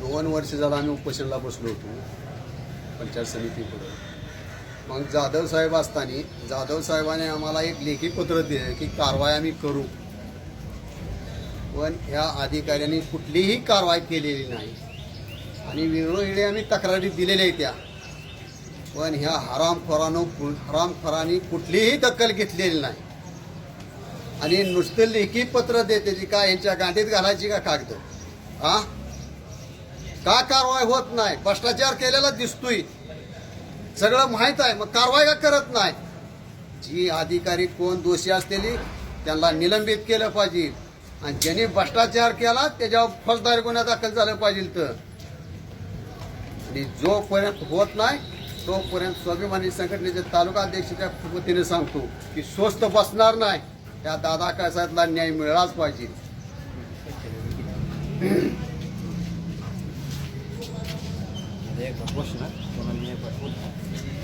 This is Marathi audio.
दोन वर्ष झालं आम्ही उपोषणाला बसलो होतो. पंचायत समितीपुढं मग जाधव साहेब असताना जाधव साहेबाने आम्हाला एक लेखी पत्र दिलं की कारवाई आम्ही करू. पण ह्या अधिकाऱ्यांनी कुठलीही कारवाई केलेली नाही. आणि वेळोवेळी आम्ही तक्रारी दिलेल्या आहेत त्या. पण ह्या हरामखोरानं हरामखोरांनी कुठलीही दखल घेतलेली नाही. आणि नुसतं लेखी पत्र देते जी का यांच्या गांडीत घालायची का कागद? हां? का कारवाई होत नाही? भ्रष्टाचार केलेला दिसतोय. सगळं माहीत आहे मग कारवाई का करत नाही? जी अधिकारी कोण दोषी असलेली त्यांना निलंबित केलं पाहिजे. आणि ज्यांनी भ्रष्टाचार केला त्याच्यावर फौजदारी गुन्हा दाखल झालं पाहिजे तर आणि जोपर्यंत होत नाही तोपर्यंत स्वाभिमानी संघटनेच्या तालुका अध्यक्षाच्या वतीने सांगतो की स्वस्त बसणार नाही. त्या दादा कासातला न्याय मिळालाच पाहिजे. एक प्रश्न कोणाला नाही पाठवला